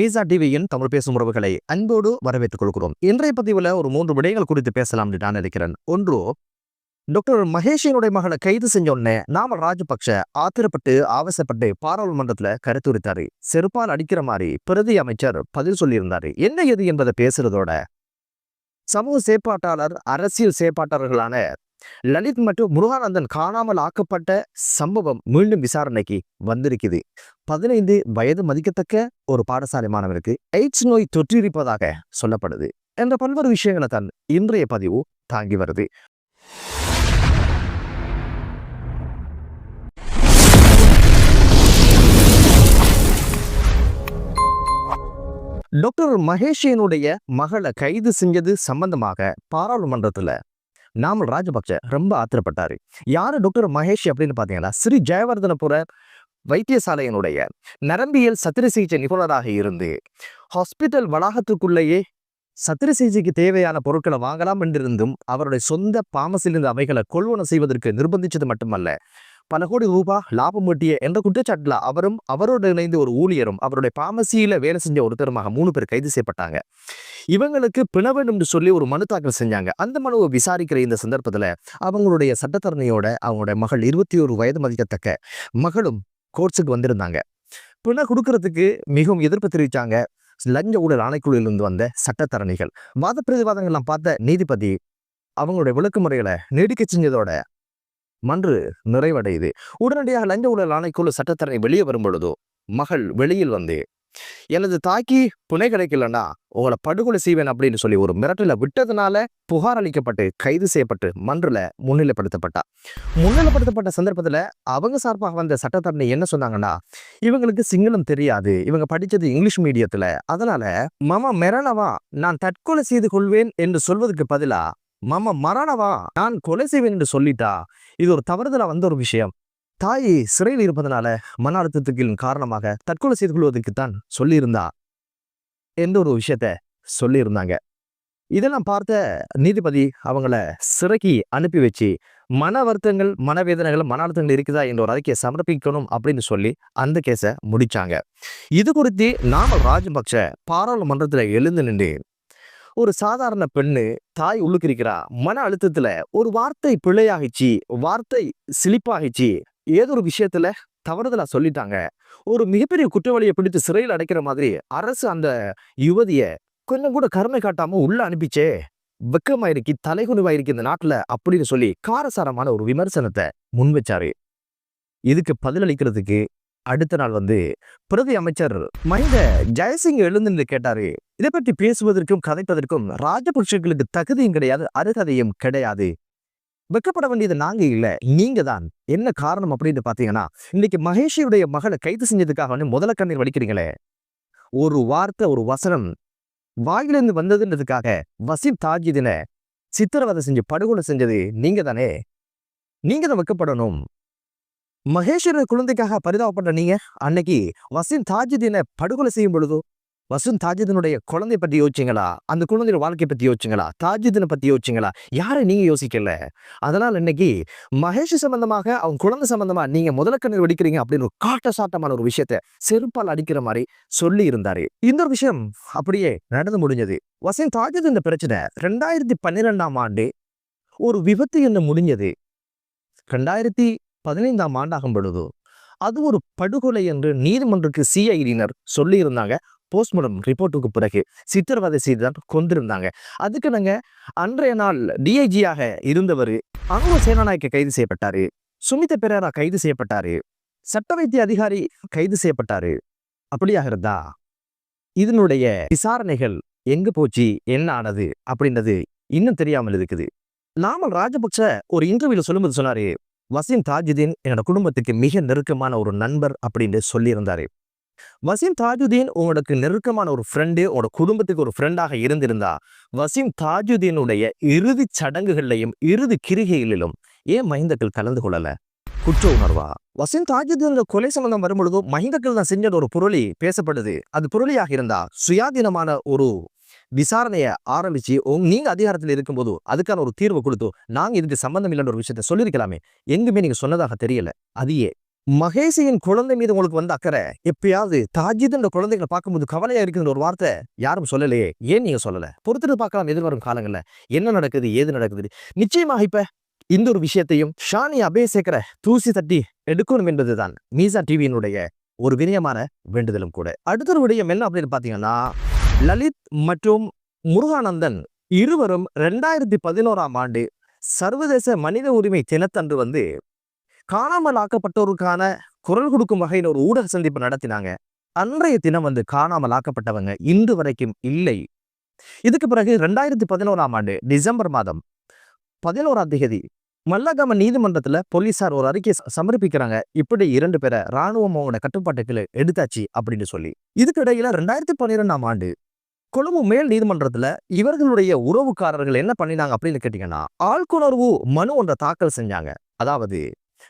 மீசா டிவியின் தமிழ் பேசும் உறவுகளை அன்போடு வரவேற்றுக் கொள்கிறோம். இன்றைய பதிவுல ஒரு மூன்று விடயங்கள் குறித்து பேசலாம் நான் நினைக்கிறேன். ஒன்று டாக்டர் மகேஷினுடைய மகளை கைது செஞ்ச உடனே நாம ராஜபக்ஷ ஆத்திரப்பட்டு ஆவேசப்பட்டு பாராளுமன்றத்துல கருத்துரித்தாரு. செருப்பால் அடிக்கிற மாதிரி பிரதி அமைச்சர் பதில் சொல்லியிருந்தாரு. என்ன எது என்பதை பேசுறதோட சமூக செயற்பாட்டாளர் அரசியல் செயற்பாட்டாளர்களான லலித் மற்றும் முருகானந்தன் காணாமல் ஆக்கப்பட்ட சம்பவம் மீண்டும் விசாரணைக்கு வந்திருக்குது. பதினைந்து வயது மதிக்கத்தக்க ஒரு பாடசாலை மாணவருக்கு எய்ட்ஸ் நோய் தொற்றிருப்பதாக சொல்லப்படுது. என்ற பல்வேறு விஷயங்களை தான் இன்றைய பதிவு தாங்கி வருது. டாக்டர் மகேஷியனுடைய மகளை கைது செஞ்சது சம்பந்தமாக பாராளுமன்றத்துல நாமல் ராஜபக்ச ரொம்ப ஆத்திரப்பட்டாரு. யாரு டாக்டர் மகேஷ் அப்படின்னு பாத்தீங்கன்னா ஸ்ரீ ஜெயவர்தனபுர வைத்தியசாலையினுடைய நரம்பியல் சத்திர சிகிச்சை நிபுணராக இருந்து ஹாஸ்பிட்டல் வளாகத்துக்குள்ளேயே சத்திர சிகிச்சைக்கு தேவையான பொருட்களை வாங்கலாம் என்றிருந்தும் அவருடைய சொந்த பாமசிலிருந்து அவைகளை கொள்வனம் செய்வதற்கு நிர்பந்திச்சது மட்டுமல்ல பல கோடி ரூபாய் லாபம் ஈட்டிய என்ற குற்றச்சாட்டில் அவரும் அவரோடு இணைந்து ஒரு ஊழியரும் அவருடைய பாமசியில வேலை செஞ்ச ஒருத்தருமாக மூணு பேர் கைது செய்யப்பட்டாங்க. இவங்களுக்கு பிண வேண்டும் என்று சொல்லி ஒரு மனு தாக்கல் செஞ்சாங்க. அந்த மனுவை விசாரிக்கிற இந்த சந்தர்ப்பத்தில் அவங்களுடைய சட்டத்தரணியோட அவங்களுடைய மகள் இருபத்தி ஒரு வயது மதிக்கத்தக்க மகளும் கோர்ட்ஸுக்கு வந்திருந்தாங்க. பிணை கொடுக்கறதுக்கு மிகவும் எதிர்ப்பு தெரிவித்தாங்க லஞ்ச ஊழல் ஆணைக்குழுவிலிருந்து வந்த சட்டத்தரணிகள். வாத பிரதிவாதங்கள்லாம் பார்த்த நீதிபதி அவங்களுடைய விளக்கு முறைகளை நீடிக்க செஞ்சதோட மன்று நிறைவடையுது. உடனடியாக லஞ்ச ஊழல் ஆணைக்குழு சட்டத்தரணை வெளியே வரும் பொழுதோ மகள் வெளியில் வந்து எனது தாக்கி புனை கிடைக்கலன்னா உங்களை படுகொலை செய்வேன் அப்படின்னு சொல்லி ஒரு மிரட்டல விட்டதுனால புகார் அளிக்கப்பட்டு கைது செய்யப்பட்டு மன்றில் முன்னிலைப்படுத்தப்பட்டா. முன்னிலைப்படுத்தப்பட்ட சந்தர்ப்பத்தில் அவங்க சார்பாக வந்த சட்டத்தரணி என்ன சொன்னாங்கன்னா இவங்களுக்கு சிங்களம் தெரியாது. இவங்க படிச்சது இங்கிலீஷ் மீடியத்தில். அதனால மம மெரணவா நான் தற்கொலை செய்து கொள்வேன் என்று சொல்வதற்கு பதிலா மம மரணவா நான் கொலை செய்வேன் என்று சொல்லிட்டா? இது ஒரு தவறுதலா வந்த ஒரு விஷயம். தாய் சிறையில் இருப்பதனால மன அழுத்தத்துக்கின் காரணமாக தற்கொலை செய்து கொள்வதற்கு தான் சொல்லியிருந்தா? என்ற ஒரு விஷயத்த சொல்லியிருந்தாங்க. இதெல்லாம் பார்த்த நீதிபதி அவங்கள சிறைக்கு அனுப்பி வச்சு மன வருத்தங்கள் மனவேதனைகள் மன அழுத்தங்கள் இருக்குதா? என்ற ஒரு அறிக்கையை சமர்ப்பிக்கணும் அப்படின்னு சொல்லி அந்த கேஸை முடிச்சாங்க. இது குறித்து நாம ராஜபக்ஷ பாராளுமன்றத்துல எழுந்து நின்று ஒரு சாதாரண பெண்ணு தாய் உள்ளுக்கு இருக்கிறா மன அழுத்தத்துல ஒரு வார்த்தை பிழையாகிச்சு வார்த்தை சிலிப்பாகிச்சு. ஏதோ ஒரு விஷயத்துல தவறுதலா சொல்லிட்டாங்க. ஒரு மிகப்பெரிய குற்றவாளியை பிடித்து சிறையில் அடைக்கிற மாதிரி அரசு அந்த யுவதிய கொஞ்சம் கூட கருமை காட்டாம உள்ள அனுப்பிச்சே. வெக்கமாயிருக்கு தலைகுனிவாயிருக்கு இந்த நாட்டுல அப்படின்னு சொல்லி காரசாரமான ஒரு விமர்சனத்தை முன் வச்சாரு. இதுக்கு பதிலளிக்கிறதுக்கு அடுத்த நாள் வந்து பிரதி அமைச்சர் மஹிந்த ஜெயசிங் எழுந்து நின்று கேட்டாரு இதை பற்றி பேசுவதற்கும் கதைப்பதற்கும் ராஜபக்ஷர்களுக்கு தகுதியும் கிடையாது அருகதையும் கிடையாது. வெக்கப்பட வேண்டியது நாங்க இல்ல நீங்க தான். என்ன காரணம் அப்படின்னு பாத்தீங்கன்னா இன்னைக்கு மகேஷியுடைய மகளை கைது செஞ்சதுக்காக வந்து முதல கண்ணீர் வடிக்கிறீங்களே. ஒரு வார்த்தை ஒரு வசனம் வாயிலிருந்து வந்ததுன்றதுக்காக வசீம் தாஜிதின சித்திரவதை செஞ்சு படுகொலை செஞ்சது நீங்க தானே. நீங்க தான் வெக்கப்படணும். மகேஸ்வர குழந்தைக்காக பரிதாபப்பட்ட நீங்க அன்னைக்கு வசீம் தாஜுதீனை படுகொலை செய்யும் பொழுதோ வசூன் தாஜிதனுடைய குழந்தை பத்தி யோசிச்சிங்களா? அந்த குழந்தையோட வாழ்க்கை பத்தி யோசிச்சிங்களா? தாஜுதீனை பத்தி யோசிச்சிங்களா? யாரை நீங்க யோசிக்கல. அதனால இன்னைக்கு மகேஷ் சம்பந்தமாக அவன் குழந்தை சம்பந்தமா நீங்க முதல கண்ணீர் வெடிக்கிறீங்க அப்படின்னு ஒரு காட்ட சாட்டமான ஒரு விஷயத்த செருப்பால் அடிக்கிற மாதிரி சொல்லி இருந்தாரு. இந்த ஒரு விஷயம் அப்படியே நடந்து முடிஞ்சது. வசீம் தாஜித் பிரச்சனை ரெண்டாயிரத்தி பன்னிரெண்டாம் ஆண்டு ஒரு விபத்து என்ன முடிஞ்சது. ரெண்டாயிரத்தி பதினைந்தாம் ஆண்டாகும் பொழுது அது ஒரு படுகொலை என்று நீதிமன்றத்துக்கு சிஐடியினர் சொல்லியிருந்தாங்க. போஸ்ட்மார்டம் ரிப்போர்ட்டுக்கு பிறகு சித்திரவதை செய்து தான் கொண்டிருந்தாங்க. அதுக்கு நாங்க அன்றைய நாள் டிஐஜியாக இருந்தவர் அனுவ சேனாநாயக்க கைது செய்யப்பட்டாரு. சுமித பெரேரா கைது செய்யப்பட்டாரு. சட்ட வைத்திய அதிகாரி கைது செய்யப்பட்டாரு. அப்படியாக இருந்தா இதனுடைய விசாரணைகள் எங்கு போச்சு? என்ன ஆனது? அப்படின்றது இன்னும் தெரியாமல் இருக்குது. நாமல் ராஜபக்ச ஒரு இன்டர்வியூல சொல்லும்போது சொன்னாரு வசீம் தாஜுதீன் என்னோட குடும்பத்துக்கு மிக நெருக்கமான ஒரு நண்பர் அப்படின்னு சொல்லியிருந்தாரு. வசீம் தாஜுதீன் உங்களுக்கு நெருக்கமான ஒரு ஃப்ரெண்டு உங்களோட குடும்பத்துக்கு ஒரு ஃப்ரெண்டாக இருந்திருந்தா வசீம் தாஜுதீனுடைய இறுதி சடங்குகள்லையும் இறுதி கிரிகைகளிலும் ஏன் மஹிந்தக்கள் கலந்து கொள்ளல? குற்ற உணர்வா? வசீம் தாஜுதீன் கொலை சம்பந்தம் வரும்பொழுது மஹிந்தக்கள் தான் செஞ்சது ஒரு புரளி பேசப்படுது. அது புரளியாக இருந்தா சுயாதீனமான ஒரு விசாரணையை ஆரம்பிச்சு உங் நீங்க அதிகாரத்தில் இருக்கும்போது அதுக்கான ஒரு தீர்வு கொடுத்து நாங்க இதுக்கு சம்பந்தம் இல்லைன்ற ஒரு விஷயத்த சொல்லியிருக்கலாமே. எங்குமே நீங்க சொன்னதாக தெரியல. அதையே ஏன்? மகேஷியின் குழந்தை மீது உங்களுக்கு வந்து அக்கறை எப்பயாவது தாஜித் என்ற குழந்தைகளை பார்க்கும்போது கவலையா இருக்குன்ற ஒரு வார்த்தை யாரும் சொல்லலையே. ஏன் நீங்க சொல்லல? பொறுத்துட்டு பார்க்கலாம். எதிர்வரும் காலங்களில் என்ன நடக்குது ஏது நடக்குது? நிச்சயமாக இப்ப இந்த ஒரு விஷயத்தையும் ஷானி அபேசேகர தூசி தட்டி எடுக்கணும் என்பதுதான். மீசா டிவியினுடைய ஒரு வினயமான வேண்டுதலும் கூட. அடுத்த ஒரு விடயம் என்ன அப்படின்னு பாத்தீங்கன்னா லலித் மற்றும் முருகானந்தன் இருவரும் ரெண்டாயிரத்தி பதினோராம் ஆண்டு சர்வதேச மனித உரிமை தினத்தன்று வந்து காணாமல் ஆக்கப்பட்டோருக்கான குரல் கொடுக்கும் வகையில் ஒரு ஊடக சந்திப்பு நடத்தினாங்க. அன்றைய தினம் வந்து காணாமல் ஆக்கப்பட்டவங்க இன்று வரைக்கும் இல்லை. இதுக்கு பிறகு ரெண்டாயிரத்தி பதினோராம் ஆண்டு டிசம்பர் மாதம் பதினோராம் தேதி மல்லகம நீதிமன்றத்துல போலீசார் ஒரு அறிக்கை சமர்ப்பிக்கிறாங்க. இப்படி இரண்டு பேரை ராணுவம் அவங்களோட கட்டுப்பாட்டுக்குள்ள எடுத்தாச்சு அப்படின்னு சொல்லி. இதுக்கு இடையில ரெண்டாயிரத்தி பன்னிரெண்டாம் ஆண்டு கொழும்பு மேல் நீதிமன்றத்துல இவர்களுடைய உறவுக்காரர்கள் என்ன பண்ணினாங்க அப்படின்னு கேட்டீங்கன்னா ஆள்குணர்வு மனு ஒன்றை தாக்கல் செஞ்சாங்க. அதாவது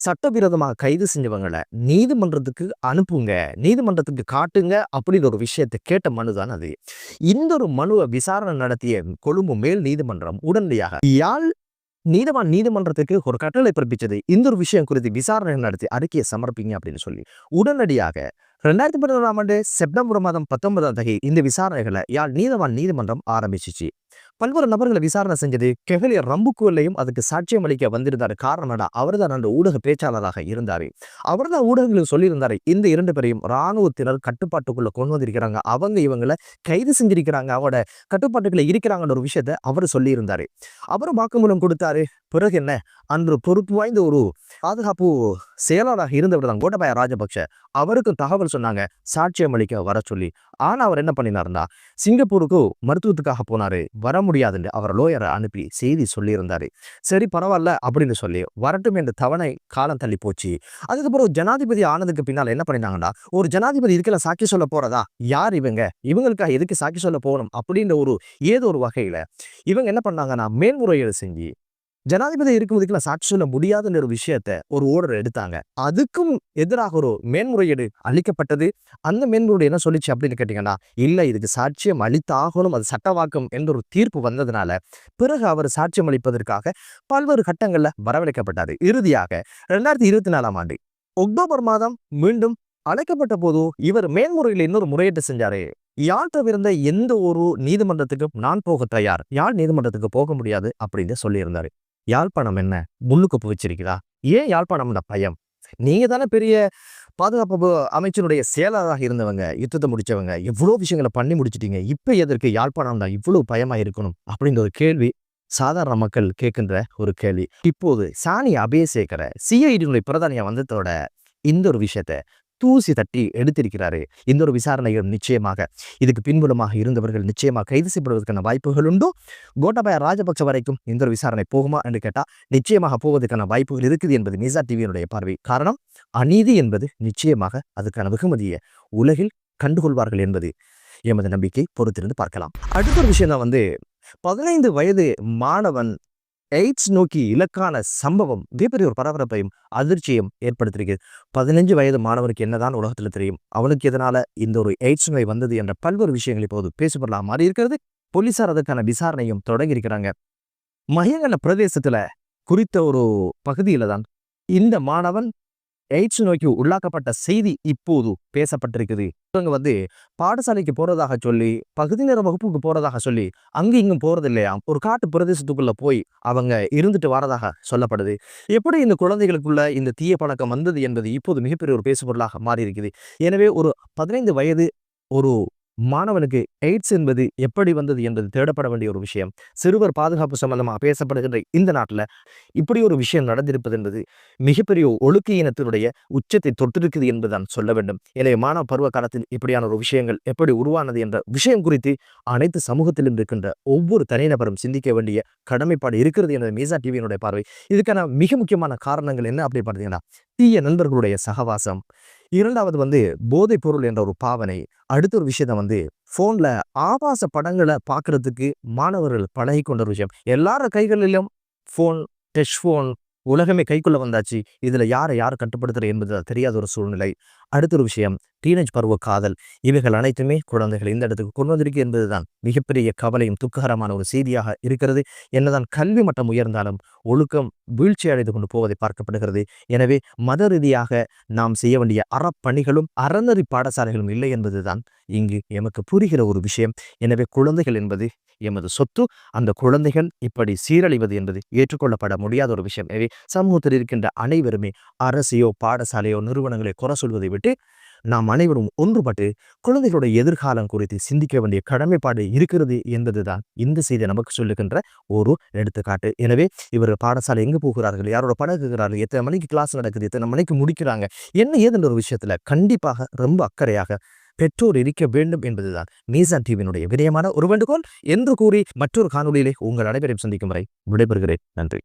சட்டவிரோதமாக கைது செஞ்சவங்களை நீதிமன்றத்துக்கு அனுப்புங்க நீதிமன்றத்துக்கு காட்டுங்க அப்படின்னு ஒரு விஷயத்தை கேட்ட மனு தான் அது. இந்த ஒரு மனுவை விசாரணை நடத்திய கொழும்பு மேல் நீதிமன்றம் உடனடியாக யாழ் நீதவான் நீதிமன்றத்துக்கு ஒரு கட்டளை பிறப்பிச்சது. இந்த ஒரு விஷயம் குறித்து விசாரணை நடத்தி அறிக்கையை சமர்ப்பிங்க அப்படின்னு சொல்லி உடனடியாக ரெண்டாயிரத்தி பதினொன்றாம் ஆண்டு செப்டம்பர் மாதம் பத்தொன்பதாம் தேதி இந்த விசாரணைகளை யாழ் நீதவான் நீதிமன்றம் ஆரம்பிச்சிச்சு. பல்வேறு நபர்களை விசாரணை செஞ்சது கெஹலியர் ரம்புக்குவல்லையும் அதுக்கு சாட்சியம் அளிக்க வந்திருந்தார். காரணம் என்ன அவர் தான் அந்த ஊடக பேச்சாளராக இருந்தார். அவர் தான் ஊடகங்களுக்கு சொல்லியிருந்தார் இந்த இரண்டு பேரையும் இராணுவத்தினர் கட்டுப்பாட்டுக்குள்ள கொண்டு வந்திருக்கிறாங்க. அவங்க இவங்களை கைது செஞ்சிருக்கிறாங்க. அவரோட கட்டுப்பாட்டுக்குள்ள இருக்கிறாங்கன்ற ஒரு விஷயத்த அவர் சொல்லியிருந்தார். அவரும் வாக்குமூலம் கொடுத்தாரு. பிறகு என்ன? அன்று பொறுப்பு வாய்ந்த ஒரு பாதுகாப்பு செயலாளராக இருந்தவர் தான் கோட்டபாய ராஜபக்ஷ. அவருக்கும் தகவல் சொன்னாங்க சாட்சியம் அளிக்க வர சொல்லி. ஆனா அவர் என்ன பண்ணினாருன்னா சிங்கப்பூருக்கு மருத்துவத்துக்காக போனாரு வர முடியாதுன்னு அவர் லோயரை அனுப்பி செய்தி சொல்லியிருந்தாரு. சரி பரவாயில்ல அப்படின்னு சொல்லி வரட்டும் என்ற தவணை காலம் தள்ளி போச்சு. அதுக்கப்புறம் ஜனாதிபதி ஆனதுக்கு பின்னால் என்ன பண்ணினாங்கன்னா ஒரு ஜனாதிபதி இதுக்கெல்லாம் சாட்சி சொல்ல போறதா? யார் இவங்க? இவங்களுக்காக எதுக்கு சாட்சி சொல்ல போகணும்? அப்படின்ற ஒரு ஏதோ ஒரு வகையில இவங்க என்ன பண்ணாங்கன்னா மேன்முறையீடு செஞ்சு ஜனாதிபதி இருக்கும்போதுக்கெல்லாம் சாட்சி சொல்ல முடியாதுன்ற ஒரு விஷயத்த ஒரு ஓர்டர் எடுத்தாங்க. அதுக்கும் எதிராக ஒரு மேன்முறையீடு அளிக்கப்பட்டது. அந்த மேன்முறையீடு என்ன சொல்லிச்சு அப்படின்னு கேட்டீங்கன்னா இல்ல இதுக்கு சாட்சியம் அளித்தாகணும். அது சட்டவாக்கம் என்ற ஒரு தீர்ப்பு வந்ததுனால பிறகு அவர் சாட்சியம் அளிப்பதற்காக பல்வேறு கட்டங்கள்ல வரவழைக்கப்பட்டாரு. இறுதியாக ரெண்டாயிரத்தி இருபத்தி நாலாம் ஆண்டு அக்டோபர் மாதம் மீண்டும் அழைக்கப்பட்ட போது இவர் மேன்முறையில் இன்னொரு முறையீட்டு செஞ்சாரு. யாழ் தவிர்ந்த எந்த ஒரு நீதிமன்றத்துக்கும் நான் போக தயார். யாழ் நீதிமன்றத்துக்கு போக முடியாது அப்படின்னு சொல்லியிருந்தாரு. யாழ்ப்பாணம் என்ன? முள்ளுக்கு புவிச்சிருக்கிறா ஏன் யாழ்ப்பாணம் இந்த பயம்? நீங்க தானே பெரிய பாதுகாப்பு அமைச்சனுடைய அமைச்சருடைய செயலராக இருந்தவங்க யுத்தத்தை முடிச்சவங்க எவ்வளோ விஷயங்களை பண்ணி முடிச்சிட்டீங்க? இப்ப எதற்கு யாழ்ப்பாணம் தான் இவ்வளவு பயமா இருக்கணும்? அப்படின்ற ஒரு கேள்வி சாதாரண மக்கள் கேட்கின்ற ஒரு கேள்வி. இப்போது சாணி அபேசேகர சிஐடியினுடைய பிரதானியா வந்ததோட இந்த ஒரு விஷயத்த தூசி தட்டி எடுத்திருக்கிறாரு. இந்த ஒரு விசாரணைகள் நிச்சயமாக இதுக்கு பின்புலமாக இருந்தவர்கள் நிச்சயமாக கைது செய்யப்படுவதற்கான வாய்ப்புகள் உண்டோ. கோட்டாபய ராஜபக்ச வரைக்கும் இந்த ஒரு விசாரணை போகுமா என்று கேட்டால் நிச்சயமாக போவதற்கான வாய்ப்புகள் இருக்குது என்பது நிசா டிவியினுடைய பார்வை. காரணம் அநீதி என்பது நிச்சயமாக அதுக்கான வெகுமதியை உலகில் கண்டுகொள்வார்கள் என்பது. எமது நம்பிக்கை பொறுத்திருந்து பார்க்கலாம். அடுத்த ஒரு விஷயம் தான் வந்து பதினைந்து வயது மாணவன் எய்ட்ஸ் நோக்கி இலக்கான சம்பவம் மிகப்பெரிய ஒரு பரபரப்பையும் அதிர்ச்சியும் ஏற்படுத்தியிருக்கு பதினஞ்சு வயது மாணவனுக்கு என்னதான் உலகத்துல தெரியும் அவனுக்கு எதனால இந்த ஒரு எய்ட்ஸ் நோய் வந்தது என்ற பல்வேறு விஷயங்கள் இப்போது பேசப்படலாம் மாறி இருக்கிறது போலீசார் அதற்கான விசாரணையும் தொடங்கியிருக்கிறாங்க. இருக்கிறாங்க பிரதேசத்துல குறித்த ஒரு பகுதியில தான் இந்த மாணவன் எய்ட்ஸ் நோய்க்கு உள்ளாக்கப்பட்ட செய்தி இப்போது பேசப்பட்டிருக்குது. இவங்க வந்து பாடசாலைக்கு போறதாக சொல்லி பகுதி நேர வகுப்புக்கு போறதாக சொல்லி அங்கு இங்கும் போறது இல்லையா ஒரு காட்டு பிரதேசத்துக்குள்ள போய் அவங்க இருந்துட்டு வரதாக சொல்லப்படுது. எப்படி இந்த குழந்தைகளுக்குள்ள இந்த தீய பழக்கம் வந்தது என்பது இப்போது மிகப்பெரிய ஒரு பேசுபொருளாக மாறி இருக்குது எனவே ஒரு பதினைந்து வயது ஒரு மாணவனுக்கு எய்ட்ஸ் என்பது எப்படி வந்தது என்பது தேடப்பட வேண்டிய ஒரு விஷயம். சிறுவர் பாதுகாப்பு சம்பந்தமாக பேசப்படுகின்ற இந்த நாட்டில் இப்படி ஒரு விஷயம் நடந்திருப்பது என்பது மிகப்பெரிய ஒழுக்க இனத்தினுடைய உச்சத்தை தொட்டிருக்குது என்பதுதான் சொல்ல வேண்டும். எனவே மாணவ பருவ காலத்தில் இப்படியான ஒரு விஷயங்கள் எப்படி உருவானது என்ற விஷயம் குறித்து அனைத்து சமூகத்திலும் இருக்கின்ற ஒவ்வொரு தனிநபரும் சிந்திக்க வேண்டிய கடமைப்பாடு இருக்கிறது என்பது மீசா டிவியினுடைய பார்வை. இதுக்கான மிக முக்கியமான காரணங்கள் என்ன அப்படி பார்த்தீங்கன்னா தீய நண்பர்களுடைய சகவாசம் இரண்டாவது வந்து போதைப் பொருள் என்ற ஒரு பாவனை. அடுத்த ஒரு விஷயத்த வந்து ஃபோனில் ஆபாச படங்களை பார்க்குறதுக்கு மாணவர்கள் பழகி கொண்ட ஒரு விஷயம். எல்லார கைகளிலும் ஃபோன் டச் ஃபோன் உலகமே கைக்குள்ள வந்தாச்சு. இதுல யாரை யார் கட்டுப்படுத்துற என்பது தெரியாத ஒரு சூழ்நிலை. அடுத்த ஒரு விஷயம் டீனேஜ் பருவ காதல். இவைகள் அனைத்துமே குழந்தைகள் இந்த இடத்துக்கு கொண்டு வந்திருக்கு என்பதுதான். மிகப்பெரிய கவலையும் துக்ககரமான ஒரு செய்தியாக இருக்கிறது. என்னதான் கல்வி மட்டம் உயர்ந்தாலும் ஒழுக்கம் வீழ்ச்சி அடைந்து கொண்டு போவதை பார்க்கப்படுகிறது. எனவே மத ரீதியாக நாம் செய்ய வேண்டிய அறப்பணிகளும் அறநெறி பாடசாலைகளும் இல்லை என்பதுதான் இங்கு எமக்கு புரிகிற ஒரு விஷயம். எனவே குழந்தைகள் என்பது எமது சொத்து அந்த குழந்தைகள் இப்படி சீரழிவது என்பது ஏற்றுக்கொள்ளப்பட முடியாத ஒரு விஷயம். எனவே சமூகத்தில் இருக்கின்ற அனைவருமே அரசையோ பாடசாலையோ நிறுவனங்களை குறை சொல்வதை விட்டு நாம் அனைவரும் ஒன்றுபட்டு குழந்தைகளுடைய எதிர்காலம் குறித்து சிந்திக்க வேண்டிய கடமைப்பாடு இருக்கிறது என்பதுதான் இந்த செய்தி நமக்கு சொல்லுகின்ற ஒரு எடுத்துக்காட்டு. எனவே இவர் பாடசாலை எங்கு போகிறார்கள் யாரோட பழகுகிறார்கள் எத்தனை மணிக்கு கிளாஸ் நடக்குது எத்தனை மணிக்கு முடிக்கிறாங்க என்ன ஏதுன்ற ஒரு விஷயத்துல கண்டிப்பாக ரொம்ப அக்கறையாக பெற்றோர் இருக்க வேண்டும் என்பதுதான். மீசான் டிவியினுடைய விடயமான ஒரு வேண்டுகோள் என்று கூறி மற்றொரு காணொலியிலே உங்கள் அனைவரையும் சந்திக்கும் வரை விடைபெறுகிறேன். நன்றி.